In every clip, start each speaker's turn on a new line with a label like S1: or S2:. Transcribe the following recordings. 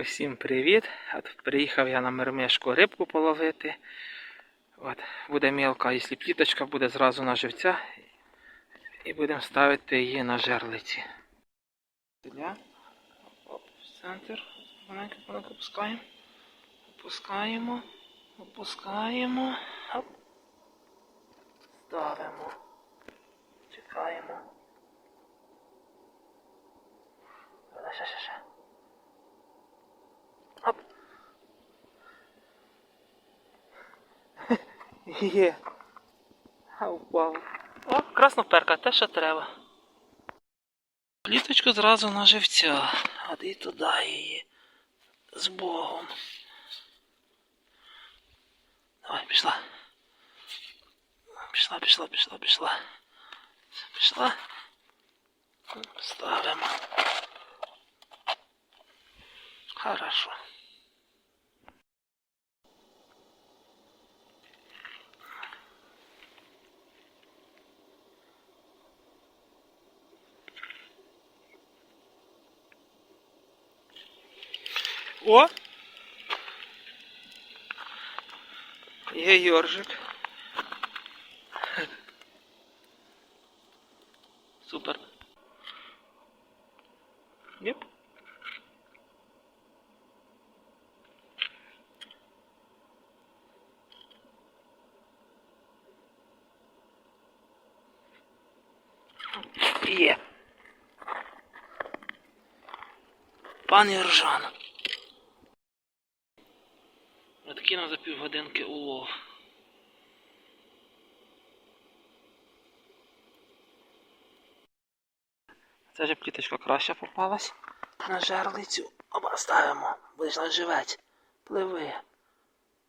S1: Всім привіт! От приїхав я на мермешку рибку половити. От, буде мілка, якщо пліточка буде зразу на живця. І будемо ставити її на жерлиці. Оп, центр. Маленько, маленько опускаємо. Опускаємо. Опускаємо. Оп. Ставимо. Чекаємо. Є. А впав. О, красноперка, те, що треба. Пліточку зразу на живця. От і туди її. З Богом. Давай, пішла. Пішла, пішла, пішла, пішла. Пішла. Ставимо. Хорошо. О! Є Йоржик. Супер. Єп. Є. Пан Єржан. Откинув за півгодинки улов. Це вже пліточка краще попалась. На жерлицю. Оба ставимо. Будеш наживець. Пливи.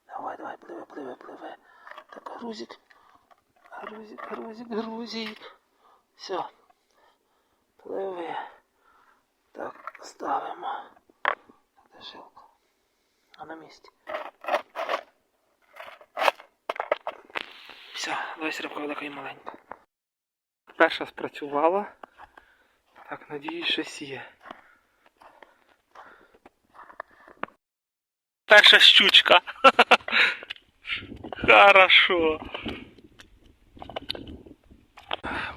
S1: Давай, давай, пливи, пливи, пливи. Так, грузик. Грузик, грузик, грузик. Все. Пливи. Так, ставимо. Жилка? А на місці. Все, дивись рибка велика і маленька. Перша спрацювала. Так, надіюсь, щось є. Перша щучка. Хорошо.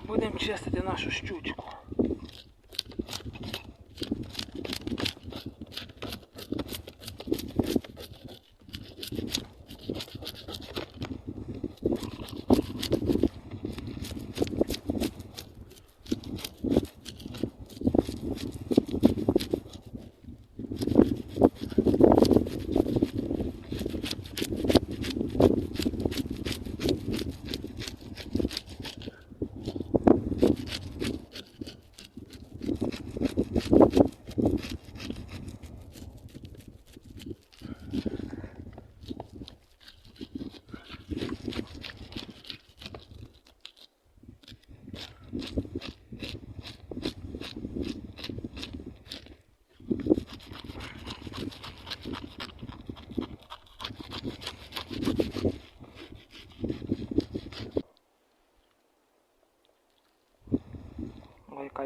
S1: Будемо чистити нашу щучку.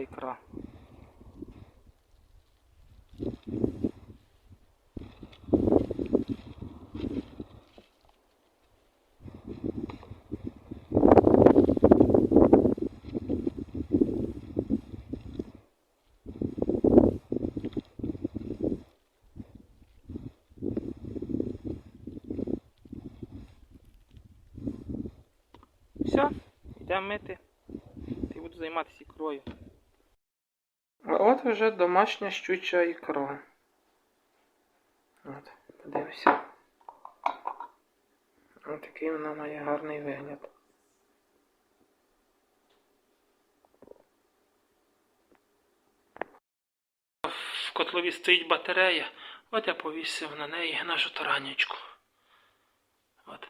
S1: Ікра. Все, йдемо мити. Ти буду займатися ікрою. От вже домашня щуча ікра. От, подивимося. Ось такий вона має гарний вигляд. В котлові стоїть батарея. От я повісив на неї нашу таранечку. От.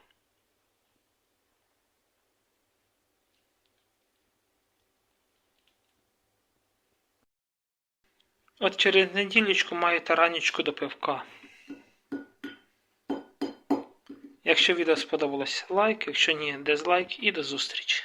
S1: От через неділечку маєте ранічку до пивка. Якщо відео сподобалось, лайк, якщо ні, дизлайк і до зустрічі.